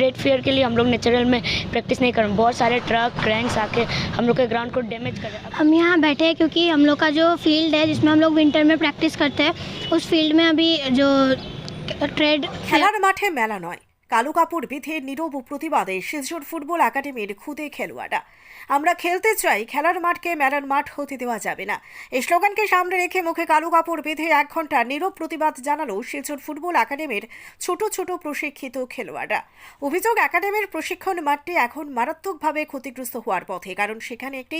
Trade fair के लिए हम लोग नेचुरल में प्रैक्टिस नहीं कर रहे बहुत सारे ट्रक क्रैंक्स आके हम लोग के ग्राउंड को डैमेज कर रहे हैं हम यहाँ बैठे हैं क्योंकि हम लोग का जो फील्ड है जिसमें हम लोग विंटर में प्रैक्टिस करते हैं उस फील्ड में अभी जो ट्रेड খেলার মাঠে মেলা নয় কালো কাপড় বেঁধে নীরব প্রতিবাদে শিলচর ফুটবল একাডেমির খুদে খেলোয়াড়রা আমরা খেলতে চাই, খেলার মাঠকে মেলার মাঠ হতে দেওয়া যাবে না। এই স্লোগানকে সামনে রেখে মুখে কালো কাপড় বেঁধে এক ঘণ্টা নীরব প্রতিবাদ জানালো শিলচর ফুটবল একাডেমির ছোট ছোট প্রশিক্ষিত খেলোয়াড়রা অভিযোগ, একাডেমির প্রশিক্ষণ মাঠটি এখন মারাত্মকভাবে ক্ষতিগ্রস্ত হওয়ার পথে, কারণ সেখানে একটি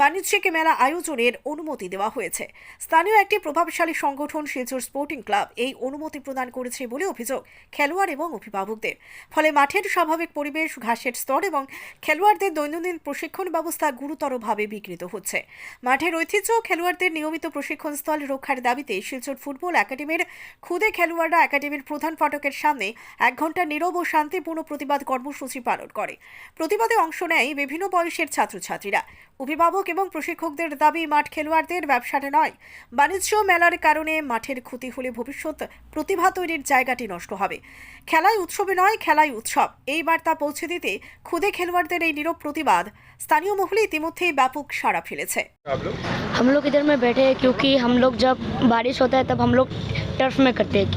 বাণিজ্যিক মেলা আয়োজনের অনুমতি দেওয়া হয়েছে। স্থানীয় একটি প্রভাবশালী সংগঠন শিলচর স্পোর্টিং ক্লাব এই অনুমতি প্রদান করেছে বলে অভিযোগ, খেলোয়াড় এবং অভিভাবকদের। ফলে মাঠের স্বাভাবিক পরিবেশ, ঘাসের স্তর এবং খেলোয়াড়দের দৈনন্দিন প্রশিক্ষণ ব্যবস্থা গুরুতরভাবে বিঘ্নিত হচ্ছে। মাঠের ঐতিহ্য খেলোয়াড়দের নিয়মিত প্রশিক্ষণ স্থল রক্ষার দাবিতে শিলচর ফুটবল একাডেমির খুদে খেলোয়াড়রা একাডেমির প্রধান ফটকের সামনে এক ঘণ্টা নীরব ও শান্তিপূর্ণ প্রতিবাদ কর্মসূচি পালন করে। প্রতিবাদে অংশ নেয় বিভিন্ন বয়সের ছাত্রছাত্রীরা। অভিভাবক এবং প্রশিক্ষকদের দাবি, মাঠ খেলোয়াড়দের ব্যবসাটা নয়, বাণিজ্য মেলার কারণে মাঠের ক্ষতি হলে ভবিষ্যৎ প্রতিভা তৈরির জায়গাটি নষ্ট হবে। খেলায় উৎসবে নয় খেলায় উৎসব এই বার্তা পৌঁছে দিতে খুদে খেলোয়াড়দের এই নীরব প্রতিবাদ স্থানীয় মহলে ইতিমধ্যেই ব্যাপক সাড়া ফেলেছে आप लोग हम लोग इधर में बैठे हैं क्योंकि हम लोग जब बारिश होता है तब हम लोग टर्फ में करते हैं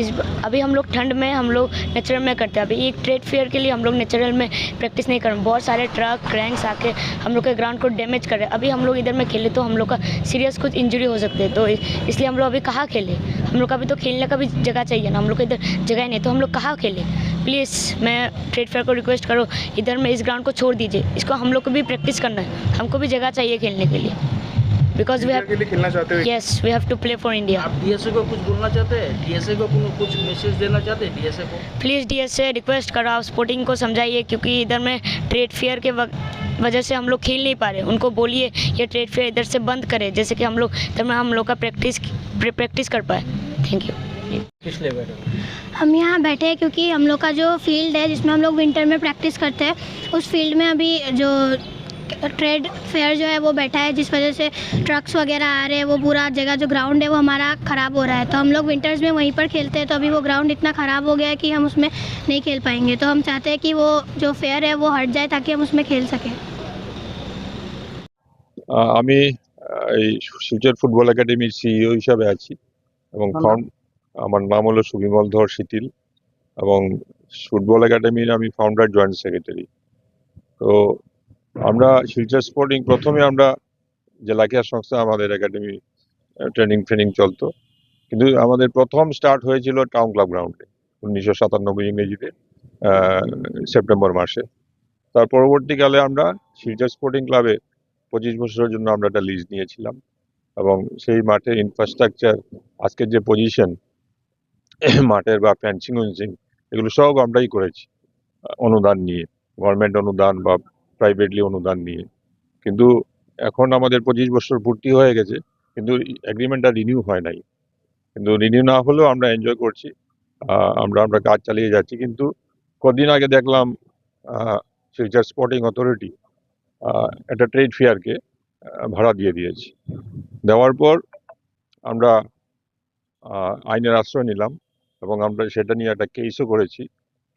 इस अभी हम लोग ठंड में हम लोग नेचुरल में करते हैं अभी एक ट्रेड फेयर के लिए हम लोग नेचुरल में प्रैक्टिस नहीं कर रहे बहुत सारे ट्रक क्रैंक्स आके हम लोग के ग्राउंड को डैमेज कर रहे हैं अभी हम लोग इधर में खेले तो हम लोग का सीरियस कुछ इंजरी हो सकते है तो इस- इसलिए हम लोग अभी कहाँ खेले हम लोग का भी तो खेलने का भी जगह चाहिए ना हम लोग को इधर जगह ही नहीं तो हम लोग कहाँ खेले प्लीज़ मैं ट्रेड फेयर को रिक्वेस्ट करो इधर में इस ग्राउंड को छोड़ दीजिए। इसको हम लोग को भी प्रैक्टिस करना है। हमको भी जगह चाहिए खेलने के लिए। बिकॉज़ वी इंडिया हैव खेलना चाहते हो yes we have to play for India आप डीएसए को कुछ बोलना चाहते हैं? डीएसए को कुछ कुछ मैसेज देना चाहते हैं डीएसए को? प्लीज़ डी से रिक्वेस्ट करो आप स्पोर्टिंग को समझाइए क्योंकि इधर में ट्रेड फेयर के वजह से हम लोग खेल नहीं पा रहे। उनको बोलिए ये ट्रेड फेयर इधर से बंद करें जैसे कि हम लोग इधर में हम लोग का प्रैक्टिस प्रैक्टिस कर पाए। थैंक यू किस लिए बैठे हो? हम यहाँ बैठे हैं क्योंकि हम लोग का जो फील्ड है जिसमें हम लोग विंटर में प्रैक्टिस करते हैं उस फील्ड में अभी जो ट्रेड फेयर जो है वो बैठा है जिस वजह से ट्रक्स वगैरह आ रहे हैं वो पूरा जगह जो ग्राउंड है वो हमारा ख़राब हो रहा है तो हम लोग विंटर्स में वहीं पर खेलते हैं तो अभी वो ग्राउंड इतना ख़राब हो गया है कि हम उसमें नहीं खेल पाएंगे तो हम चाहते हैं कि वो जो फेयर है वो हट जाए ताकि हम उसमें खेल सकें আহ, আমি আহ, এই শিলচর ফুটবল একাডেমির সিইও হিসাবে আছি এবং আপনার ফাউন্ড আমার নাম হলো সুবিমল ধর শীতিল এবং ফুটবল একাডেমির আমি ফাউন্ডার জয়েন্ট সেক্রেটারি তো আমরা শিলচর স্পোর্টিং প্রথমে আমরা ক্রীড়া সংস্থা, আমাদের একাডেমি ট্রেনিং ট্রেনিং চলতো। কিন্তু আমাদের প্রথম স্টার্ট হয়েছিল টাউন ক্লাব গ্রাউন্ডে উনিশশো সাতানব্বই ইংরেজিতে সেপ্টেম্বর মাসে। তার পরবর্তীকালে আমরা শিলচর স্পোর্টিং ক্লাবে পঁচিশ বছরের জন্য আমরা একটা লিজ নিয়েছিলাম এবং সেই মাঠের ইনফ্রাস্ট্রাকচার আজকের যে পজিশন মাঠের বা ফ্যান্সিং উইন্সিং এগুলো সব আমরাই করেছি, অনুদান নিয়ে গভর্নমেন্ট অনুদান বা প্রাইভেটলি অনুদান নিয়ে। কিন্তু এখন আমাদের পঁচিশ বছর পূর্তি হয়ে গেছে, কিন্তু এগ্রিমেন্টটা রিনিউ হয় নাই। কিন্তু রিনিউ না হলেও আমরা এনজয় করছি আমরা আমরা কাজ চালিয়ে যাচ্ছি। কিন্তু কদিন আগে দেখলাম শিলচর স্পোর্টিং অথরিটি একটা ট্রেড ফেয়ারকে ভাড়া দিয়ে দিয়েছি। দেওয়ার পর আমরা আইনের আশ্রয় নিলাম। এবং আমরা সেটা নিয়ে একটা কেসও করেছি।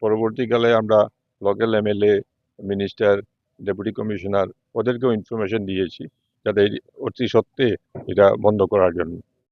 পরবর্তীকালে আমরা local MLA minister deputy commissioner ওদেরকেও ইনফরমেশন দিয়েছি যাতে অতি সত্ত্বে এটা বন্ধ করার জন্য।